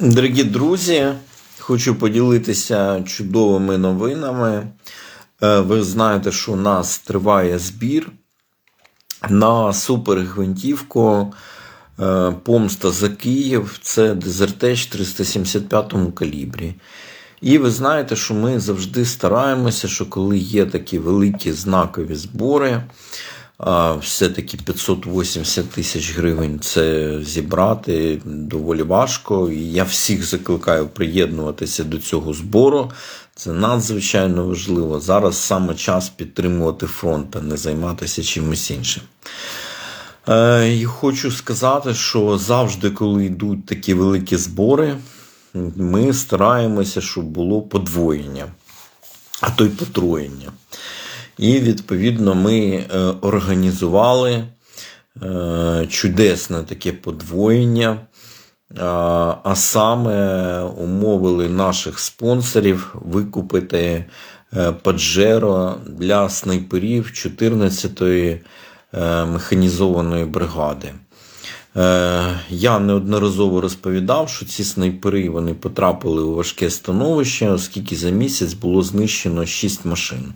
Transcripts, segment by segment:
Дорогі друзі, хочу поділитися чудовими новинами. Е, Ви знаєте, що у нас триває збір на супергвинтівку е, Помста за Київ. Це Дезертеч 375 калібрі. І ви знаєте, що ми завжди стараємося, що коли є такі великі знакові збори, все-таки 580 тисяч гривень це зібрати доволі важко. І я всіх закликаю приєднуватися до цього збору. Це надзвичайно важливо. Зараз саме час підтримувати фронт, а не займатися чимось іншим. Е, І хочу сказати, що завжди, коли йдуть такі великі збори, ми стараємося, щоб було подвоєння, а то й потроєння. І відповідно ми е, організували е, чудесне таке подвоєння, а, а саме умовили наших спонсорів викупити е, Паджеро для снайперів 14-ї е, механізованої бригади. Е, Я неодноразово розповідав, що ці снайпери вони потрапили у важке становище, оскільки за місяць було знищено 6 машин.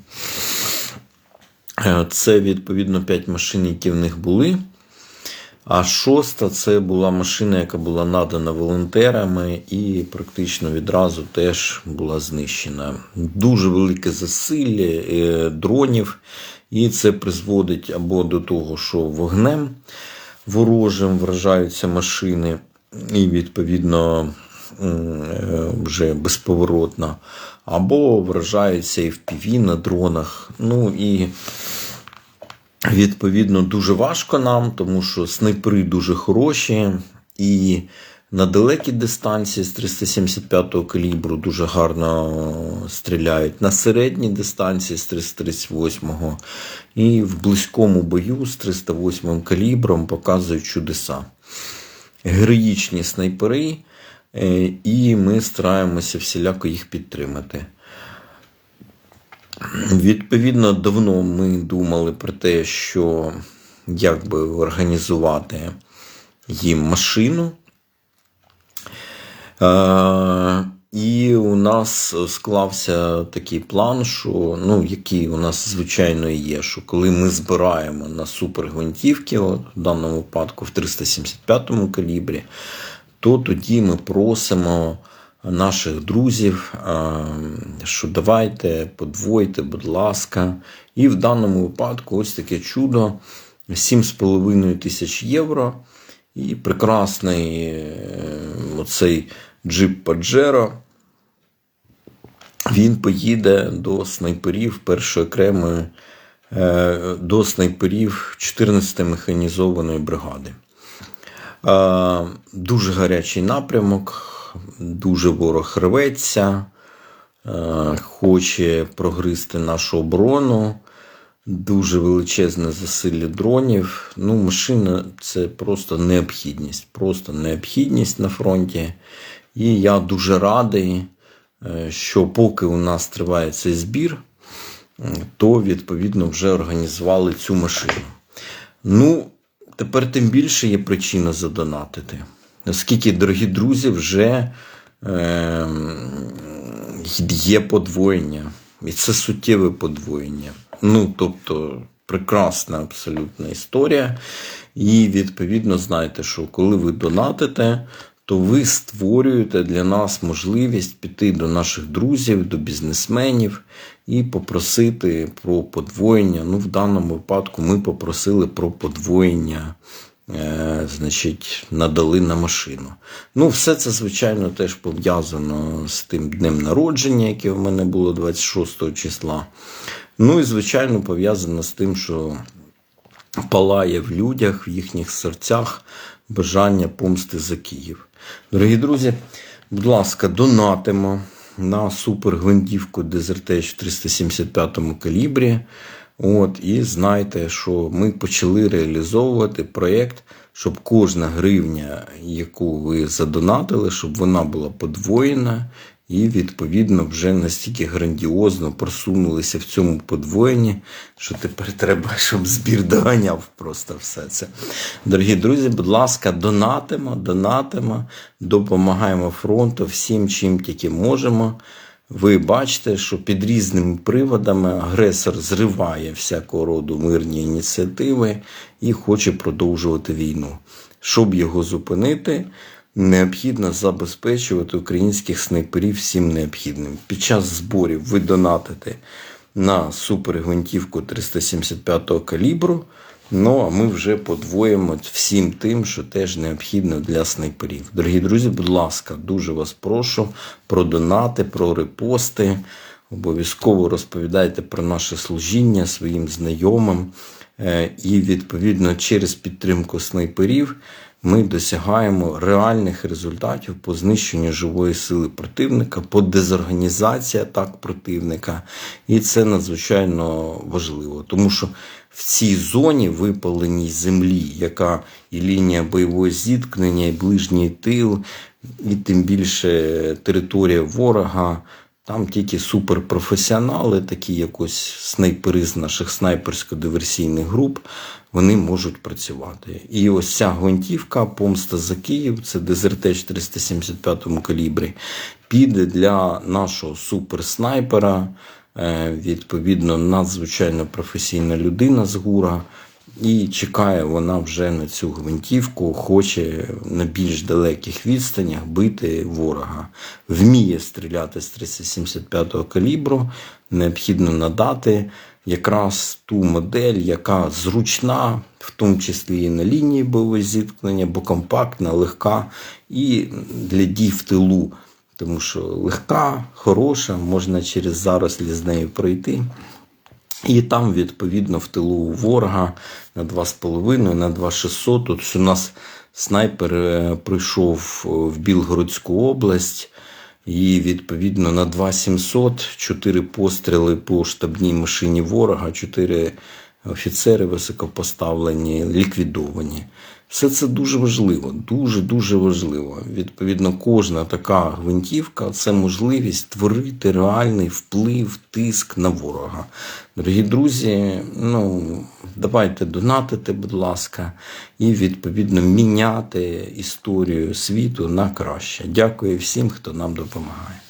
Е, Це відповідно 5 машин, які в них були. А шоста це була машина, яка була надана волонтерами і практично відразу теж була знищена. Дуже велике засилля е, дронів, і це призводить або до того, що вогнем ворожим вражаються машини, і відповідно вже безповоротно, або вражаються і в піві на дронах. Ну і Відповідно, дуже важко нам, тому що снайпери дуже хороші, і на далекій дистанції з 375-го калібру дуже гарно стріляють. На середній дистанції з 338-го і в близькому бою з 308 калібром показують чудеса. Героїчні снайпери, е, і ми стараємося всіляко їх підтримати. Відповідно, давно ми думали про те, що як би організувати їм машину. Е, І у нас склався такий план, що ну, який у нас звичайно є, що коли ми збираємо на супергвинтівки, от, в даному випадку в 375 калібрі, то тоді ми просимо наших друзів, що давайте, подвойте, будь ласка. І в даному випадку ось таке чудо: 7,5 тисяч євро. І прекрасний е, оцей джип Паджеро. Він поїде до снайперів першої окремої, е, до снайперів 14 ї механізованої бригади. Е, Дуже гарячий напрямок дуже ворог рветься, е, хоче прогризти нашу оборону, дуже величезне засилля дронів. Ну, машина це просто необхідність, просто необхідність на фронті. І я дуже радий, е, що поки у нас триває цей збір, то відповідно вже організували цю машину. Ну, тепер тим більше є причина задонатити. Оскільки, дорогі друзі, вже е, є подвоєння. І це суттєве подвоєння. Ну, тобто, прекрасна абсолютна історія. І, відповідно, знаєте, що коли ви донатите, то ви створюєте для нас можливість піти до наших друзів, до бізнесменів і попросити про подвоєння. Ну, в даному випадку ми попросили про подвоєння Е, значить, надали на машину. Ну, все це, звичайно, теж пов'язано з тим днем народження, яке в мене було 26 числа. Ну і, звичайно, пов'язано з тим, що палає в людях, в їхніх серцях бажання помсти за Київ. Дорогі друзі, будь ласка, донатимо на супергвинтівку Дезертеч в 375 калібрі. От, І знайте, що ми почали реалізовувати проєкт, щоб кожна гривня, яку ви задонатили, щоб вона була подвоєна і, відповідно, вже настільки грандіозно просунулися в цьому подвоєнні, що тепер треба, щоб збір доганяв просто все це. Дорогі друзі, будь ласка, донатимо, донатимо, допомагаємо фронту всім, чим тільки можемо. Ви бачите, що під різними приводами агресор зриває всякого роду мирні ініціативи і хоче продовжувати війну. Щоб його зупинити, необхідно забезпечувати українських снайперів всім необхідним. Під час зборів ви донатите на супергвинтівку 375-го калібру. Ну, а ми вже подвоїмо всім тим, що теж необхідно для снайперів. Дорогі друзі, будь ласка, дуже вас прошу про донати, про репости. Обов'язково розповідайте про наше служіння своїм знайомим. Е, І, відповідно, через підтримку снайперів ми досягаємо реальних результатів по знищенню живої сили противника, по дезорганізації атак противника. І це надзвичайно важливо, тому що в цій зоні випаленій землі, яка і лінія бойового зіткнення, і ближній тил, і тим більше територія ворога. Там тільки суперпрофесіонали, такі як ось снайпери з наших снайперсько-диверсійних груп, вони можуть працювати. І ось ця гвинтівка, помста за Київ, це Дезертеч 375 калібрі, піде для нашого суперснайпера. Е, Відповідно, надзвичайно професійна людина з ГУРа. І чекає вона вже на цю гвинтівку, хоче на більш далеких відстанях бити ворога. Вміє стріляти з 375 калібру. Необхідно надати якраз ту модель, яка зручна, в тому числі і на лінії бойового зіткнення, бо компактна, легка і для дій в тилу. Тому що легка, хороша, можна через зарослі з нею пройти. І там, відповідно, в тилу у ворога на 2,5, на 2,600. Тут у нас снайпер е, прийшов в Білгородську область, і відповідно на 2,700 4 постріли по штабній машині ворога, 4 офіцери високопоставлені, ліквідовані. Все це дуже важливо, дуже дуже важливо. Відповідно, кожна така гвинтівка це можливість створити реальний вплив, тиск на ворога. Дорогі друзі, ну давайте донатити, будь ласка, і відповідно міняти історію світу на краще. Дякую всім, хто нам допомагає.